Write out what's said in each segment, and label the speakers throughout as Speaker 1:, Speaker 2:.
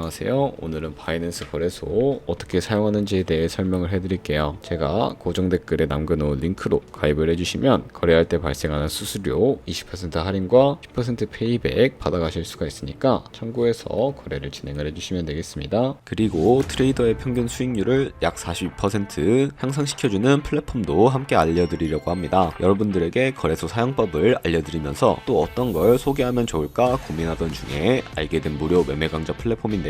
Speaker 1: 안녕하세요. 오늘은 바이낸스 거래소 어떻게 사용하는지에 대해 설명을 해드릴게요. 제가 고정 댓글에 남겨놓은 링크로 가입을 해주시면 거래할 때 발생하는 수수료 20% 할인과 10% 페이백 받아가실 수가 있으니까 참고해서 거래를 진행을 해주시면 되겠습니다. 그리고 트레이더의 평균 수익률을 약 42% 향상시켜주는 플랫폼도 함께 알려드리려고 합니다. 여러분들에게 거래소 사용법을 알려드리면서 또 어떤 걸 소개하면 좋을까 고민하던 중에 알게 된 무료 매매 강좌 플랫폼인데요.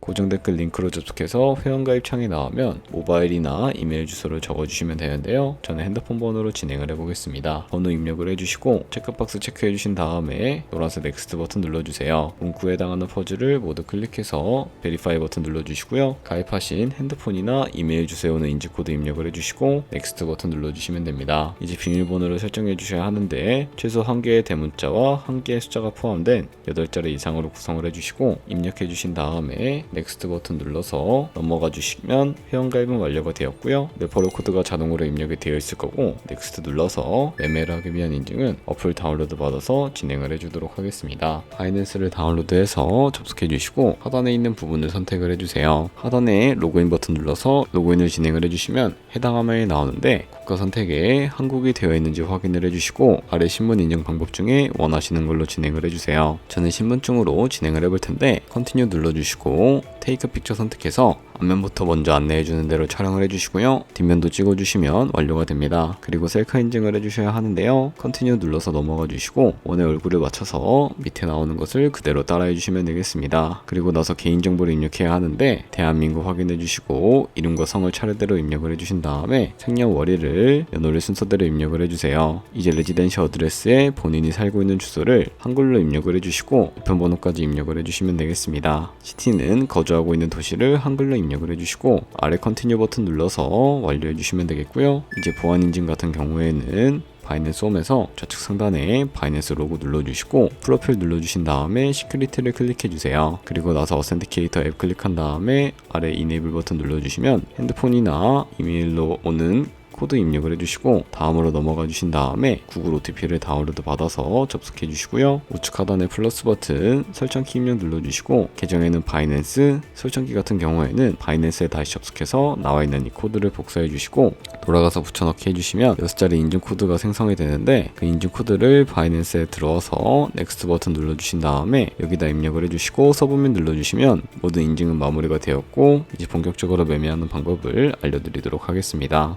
Speaker 1: 고정 댓글 링크로 접속해서 회원가입 창이 나오면 모바일이나 이메일 주소를 적어주시면 되는데요. 저는 핸드폰 번호로 진행을 해보겠습니다. 번호 입력을 해주시고 체크박스 체크해주신 다음에 노란색 넥스트 버튼 눌러주세요. 문구에 해당하는 퍼즐을 모두 클릭해서 베리파이 버튼 눌러주시고요. 가입하신 핸드폰이나 이메일 주소에 오는 인증코드 입력을 해주시고 넥스트 버튼 눌러주시면 됩니다. 이제 비밀번호를 설정해 주셔야 하는데 최소 한 개의 대문자와 한 개의 숫자가 포함된 8자리 이상으로 구성을 해주시고 입력해 주신 다음에 넥스트 버튼 눌러서 넘어가 주시면 회원가입은 완료가 되었고요. 레퍼럴 코드가 자동으로 입력이 되어 있을 거고 넥스트 눌러서 매매를 하기 위한 인증은 어플 다운로드 받아서 진행을 해주도록 하겠습니다. 바이낸스를 다운로드해서 접속해 주시고 하단에 있는 부분을 선택을 해주세요. 하단에 로그인 버튼 눌러서 로그인을 진행을 해주시면 해당 화면이 나오는데 국가 선택에 한국이 되어 있는지 확인을 해주시고 아래 신분 인증 방법 중에 원하시는 걸로 진행을 해주세요. 저는 신분증으로 진행을 해볼 텐데 컨티뉴 눌러주시고 테이크 픽처 선택해서 앞면부터 먼저 안내해주는 대로 촬영을 해주시고요. 뒷면도 찍어주시면 완료가 됩니다. 그리고 셀카 인증을 해주셔야 하는데요. 컨티뉴 눌러서 넘어가 주시고 원의 얼굴을 맞춰서 밑에 나오는 것을 그대로 따라해 주시면 되겠습니다. 그리고 나서 개인정보를 입력해야 하는데 대한민국 확인해 주시고 이름과 성을 차례대로 입력을 해주신 다음에 생년월일을 연월일 순서대로 입력을 해주세요. 이제 레지던시 어드레스에 본인이 살고 있는 주소를 한글로 입력을 해주시고 우편번호까지 입력을 해주시면 되겠습니다. 시티는 거주하고 있는 도시를 한글로 입력 을 해주시고 아래 컨티뉴 버튼 눌러서 완료해 주시면 되겠고요. 이제 보안 인증 같은 경우에는 바이낸스 홈에서 좌측 상단에 바이낸스 로고 눌러주시고 프로필 눌러주신 다음에 시크리트를 클릭해주세요. 그리고 나서 어센티케이터 앱 클릭한 다음에 아래 이네이블 버튼 눌러주시면 핸드폰이나 이메일로 오는 코드 입력을 해주시고 다음으로 넘어가 주신 다음에 구글 OTP를 다운로드 받아서 접속해 주시고요. 우측 하단에 플러스 버튼 설정키 입력 눌러주시고 계정에는 바이낸스, 설정키 같은 경우에는 바이낸스에 다시 접속해서 나와 있는 이 코드를 복사해 주시고 돌아가서 붙여넣기 해주시면 6자리 인증 코드가 생성이 되는데 그 인증 코드를 바이낸스에 들어와서 넥스트 버튼 눌러주신 다음에 여기다 입력을 해주시고 서브민 눌러주시면 모든 인증은 마무리가 되었고 이제 본격적으로 매매하는 방법을 알려드리도록 하겠습니다.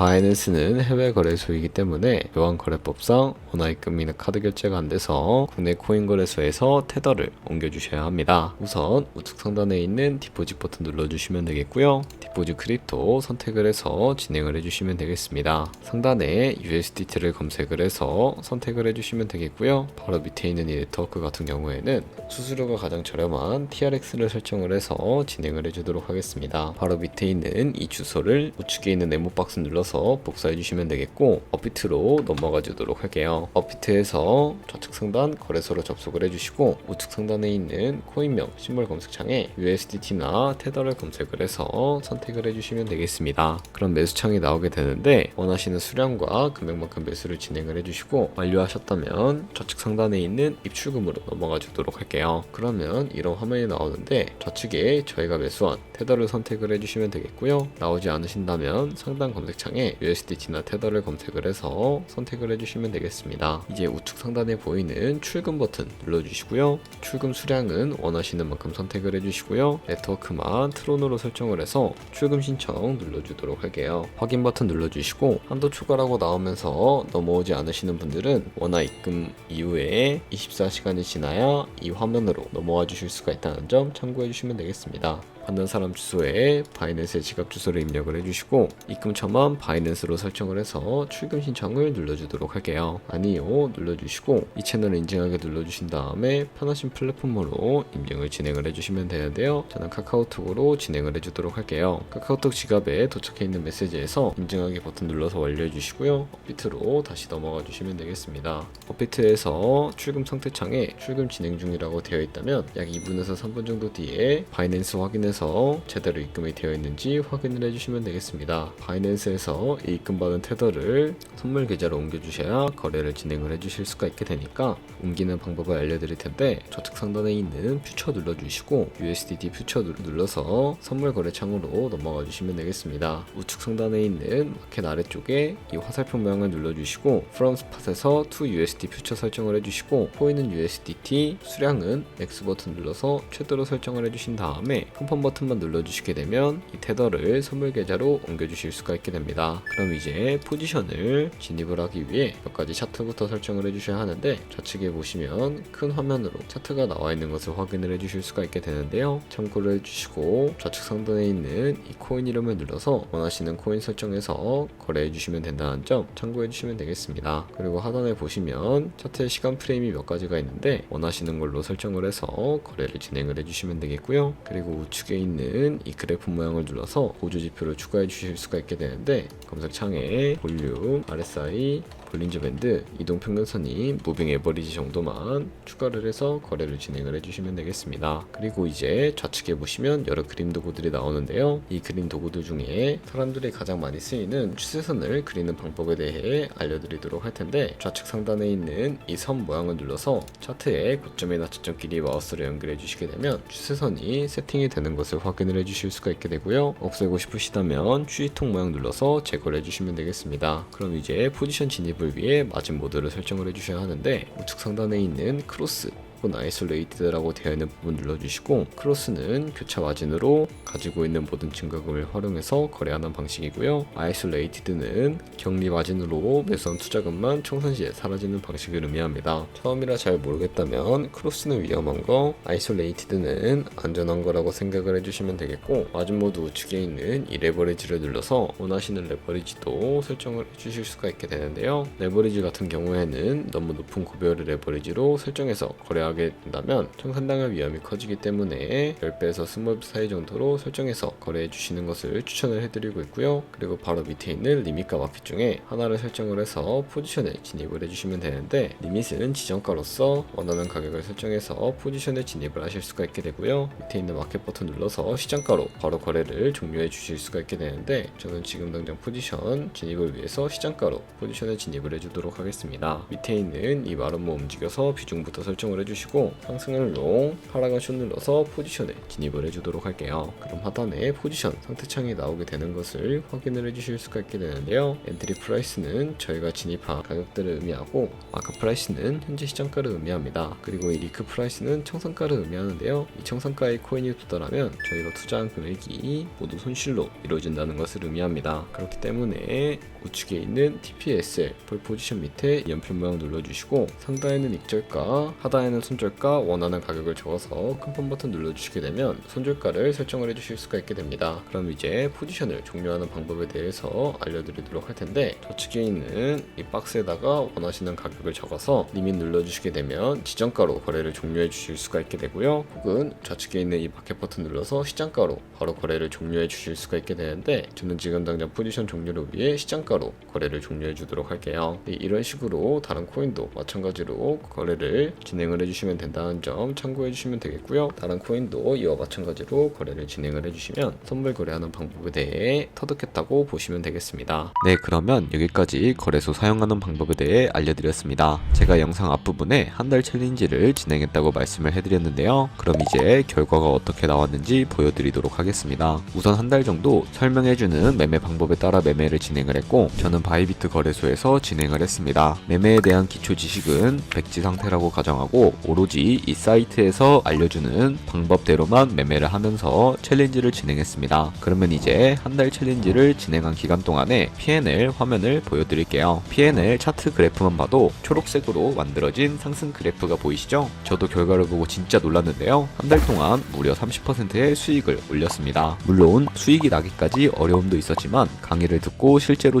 Speaker 1: 바이낸스는 해외 거래소이기 때문에 교환거래법상 원화입금이나 카드 결제가 안 돼서 국내 코인 거래소에서 테더를 옮겨주셔야 합니다. 우선 우측 상단에 있는 디포짓 버튼 눌러주시면 되겠고요. 디포짓 크립토 선택을 해서 진행을 해주시면 되겠습니다. 상단에 USDT를 검색을 해서 선택을 해주시면 되겠고요. 바로 밑에 있는 이 네트워크 같은 경우에는 수수료가 가장 저렴한 TRX를 설정을 해서 진행을 해주도록 하겠습니다. 바로 밑에 있는 이 주소를 우측에 있는 네모 박스 눌러서 복사해 주시면 되겠고 업비트로 넘어가 주도록 할게요. 업비트에서 좌측 상단 거래소로 접속을 해주시고 우측 상단에 있는 코인명 신발 검색창에 USDT나 테더를 검색을 해서 선택을 해주시면 되겠습니다. 그럼 매수창이 나오게 되는데 원하시는 수량과 금액만큼 매수를 진행을 해주시고 완료하셨다면 좌측 상단에 있는 입출금으로 넘어가 주도록 할게요. 그러면 이런 화면이 나오는데 좌측에 저희가 매수한 테더를 선택을 해주시면 되겠고요. 나오지 않으신다면 상단 검색창 에 USDT나 테더를 검색을 해서 선택을 해주시면 되겠습니다. 이제 우측 상단에 보이는 출금 버튼 눌러주시고요. 출금 수량은 원하시는 만큼 선택을 해주시고요. 네트워크만 트론으로 설정을 해서 출금 신청 눌러주도록 할게요. 확인 버튼 눌러주시고 한도 추가라고 나오면서 넘어오지 않으시는 분들은 원화 입금 이후에 24시간이 지나야 이 화면으로 넘어와 주실 수가 있다는 점 참고해 주시면 되겠습니다. 받는 사람 주소에 바이낸스의 지갑 주소를 입력을 해주시고 입금처만 바이낸스로 설정을 해서 출금 신청을 눌러주도록 할게요. 아니요 눌러주시고 이 채널을 인증하게 눌러주신 다음에 편하신 플랫폼으로 인증을 진행을 해주시면 되는데요. 저는 카카오톡으로 진행을 해주도록 할게요. 카카오톡 지갑에 도착해 있는 메시지에서 인증하기 버튼 눌러서 완료해 주시고요. 업비트로 다시 넘어가 주시면 되겠습니다. 업비트에서 출금 상태 창에 출금 진행 중이라고 되어 있다면 약 2분에서 3분 정도 뒤에 바이낸스 확인해서 제대로 입금이 되어 있는지 확인을 해주시면 되겠습니다. 바이낸스에서 이 입금받은 테더를 선물 계좌로 옮겨주셔야 거래를 진행을 해주실 수가 있게 되니까 옮기는 방법을 알려드릴 텐데 좌측 상단에 있는 퓨처 눌러주시고 USDT 퓨처 누- 눌러서 선물 거래 창으로 넘어가 주시면 되겠습니다. 우측 상단에 있는 마켓 아래쪽에 이 화살표 모양을 눌러주시고 from spot에서 to USD 퓨처 설정을 해주시고 포인은 USDT 수량은 X 버튼 눌러서 최대로 설정을 해주신 다음에 컨펌 버튼만 눌러주시게 되면 이 테더를 선물 계좌로 옮겨주실 수가 있게 됩니다. 그럼 이제 포지션을 진입을 하기 위해 몇 가지 차트부터 설정을 해주셔야 하는데 좌측에 보시면 큰 화면으로 차트가 나와 있는 것을 확인을 해주실 수가 있게 되는데요. 참고를 해주시고 좌측 상단에 있는 이 코인 이름을 눌러서 원하시는 코인 설정해서 거래해 주시면 된다는 점 참고해 주시면 되겠습니다. 그리고 하단에 보시면 차트의 시간 프레임이 몇 가지가 있는데 원하시는 걸로 설정을 해서 거래를 진행을 해주시면 되겠고요. 그리고 우측에 있는 이 그래프 모양을 눌러서 보조 지표를 추가해 주실 수가 있게 되는데 검색창에 볼륨, RSI, 볼린저 밴드, 이동 평균선이 무빙 에버리지 정도만 추가를 해서 거래를 진행을 해주시면 되겠습니다. 그리고 이제 좌측에 보시면 여러 그림 도구들이 나오는데요. 이 그림 도구들 중에 사람들이 가장 많이 쓰이는 추세선을 그리는 방법에 대해 알려드리도록 할 텐데 좌측 상단에 있는 이 선 모양을 눌러서 차트의 고점이나 저점끼리 마우스를 연결해 주시게 되면 추세선이 세팅이 되는 것을 확인을 해 주실 수가 있게 되고요. 없애고 싶으시다면 추이통 모양 눌러서 제거를 해 주시면 되겠습니다. 그럼 이제 포지션 진입 을 위해 마진 모드를 설정을 해주셔야 하는데 우측 상단에 있는 크로스 혹은 아이솔레이트라고 되어 있는 부분 눌러주시고 크로스는 교차 마진으로 가지고 있는 모든 증가금을 활용해서 거래하는 방식이고요. 아이솔레이티드는 격리 마진으로 매수한 투자금만 청산 시에 사라지는 방식을 의미합니다. 처음이라 잘 모르겠다면 크로스는 위험한 거, 아이솔레이티드는 안전한 거라고 생각을 해주시면 되겠고 마진 모드 우측에 있는 이 레버리지를 눌러서 원하시는 레버리지도 설정을 해주실 수가 있게 되는데요. 레버리지 같은 경우에는 너무 높은 구별의 레버리지로 설정해서 거래하 게 된다면 청산당할 위험이 커지기 때문에 10배에서 20배 사이 정도로 설정해서 거래해 주시는 것을 추천을 해드리고 있고요. 그리고 바로 밑에 있는 리밋과 마켓 중에 하나를 설정을 해서 포지션에 진입을 해주시면 되는데 리밋은 지정가로서 원하는 가격을 설정해서 포지션에 진입을 하실 수가 있게 되고요. 밑에 있는 마켓 버튼 눌러서 시장가로 바로 거래를 종료해 주실 수가 있게 되는데 저는 지금 당장 포지션 진입을 위해서 시장가로 포지션에 진입을 해주도록 하겠습니다. 밑에 있는 이 마름모 움직여서 비중부터 설정을 해주시 고 상승을 롱, 하락은 숏 눌러서 포지션에 진입을 해주도록 할게요. 그럼 하단에 포지션 상태창이 나오게 되는 것을 확인을 해주실 수가 있게 되는데요. 엔트리 프라이스는 저희가 진입한 가격들을 의미하고 마크 프라이스는 현재 시장가를 의미합니다. 그리고 이 리크 프라이스는 청산가를 의미하는데요. 이 청산가의 코인이 도달하면 저희가 투자한 금액이 모두 손실로 이루어진다는 것을 의미합니다. 그렇기 때문에 우측에 있는 TPSL 볼 포지션 밑에 연필 모양 눌러주시고 상단에는 익절가, 하단에는 손절가 원하는 가격을 적어서 큰폰 버튼 눌러주시게 되면 손절가를 설정을 해주실 수가 있게 됩니다. 그럼 이제 포지션을 종료하는 방법에 대해서 알려드리도록 할 텐데 좌측에 있는 이 박스에다가 원하시는 가격을 적어서 리밋 눌러주시게 되면 지정가로 거래를 종료해 주실 수가 있게 되고요. 혹은 좌측에 있는 이 마켓 버튼 눌러서 시장가로 바로 거래를 종료해 주실 수가 있게 되는데 저는 지금 당장 포지션 종료를 위해 시장가 로 거래를 종료해 주도록 할게요. 네, 이런 식으로 다른 코인도 마찬가지로 거래를 진행을 해주시면 된다는 점 참고해 주시면 되겠고요. 다른 코인도 이와 마찬가지로 거래를 진행을 해주시면 선물 거래하는 방법에 대해 터득했다고 보시면 되겠습니다. 네, 그러면 여기까지 거래소 사용하는 방법에 대해 알려드렸습니다. 제가 영상 앞부분에 한 달 챌린지를 진행했다고 말씀을 해드렸는데요. 그럼 이제 결과가 어떻게 나왔는지 보여드리도록 하겠습니다. 우선 한 달 정도 설명해주는 매매 방법에 따라 매매를 진행을 했고 저는 바이비트 거래소에서 진행을 했습니다. 매매에 대한 기초 지식은 백지 상태라고 가정하고 오로지 이 사이트에서 알려주는 방법대로만 매매를 하면서 챌린지를 진행했습니다. 그러면 이제 한 달 챌린지를 진행한 기간 동안에 P&L 화면을 보여드릴게요. P&L 차트 그래프만 봐도 초록색으로 만들어진 상승 그래프가 보이시죠? 저도 결과를 보고 진짜 놀랐는데요. 한 달 동안 무려 30%의 수익을 올렸습니다. 물론 수익이 나기까지 어려움도 있었지만 강의를 듣고 실제로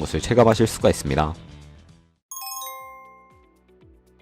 Speaker 1: 것을 체감하실 수가 있습니다.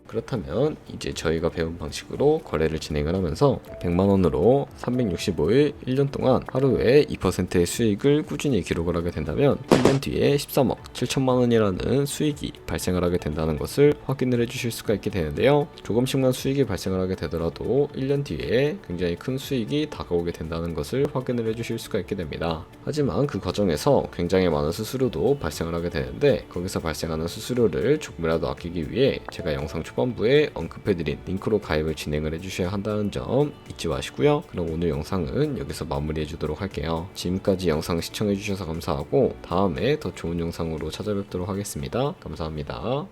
Speaker 1: 그렇다면 이제 저희가 배운 방식으로 거래를 진행을 하면서 100만 원으로 365일 1년 동안 하루에 2%의 수익을 꾸준히 기록을 하게 된다면 1년 뒤에 13억 7천만 원이라는 수익이 발생을 하게 된다는 것을 확인을 해주실 수가 있게 되는데요. 조금씩만 수익이 발생을 하게 되더라도 1년 뒤에 굉장히 큰 수익이 다가오게 된다는 것을 확인을 해주실 수가 있게 됩니다. 하지만 그 과정에서 굉장히 많은 수수료도 발생을 하게 되는데 거기서 발생하는 수수료를 조금이라도 아끼기 위해 제가 영상 초반 부에 언급해드린 링크로 가입을 진행을 해주셔야 한다는 점 잊지 마시고요. 그럼 오늘 영상은 여기서 마무리해 주도록 할게요. 지금까지 영상 시청해 주셔서 감사하고 다음에 더 좋은 영상으로 찾아뵙도록 하겠습니다. 감사합니다.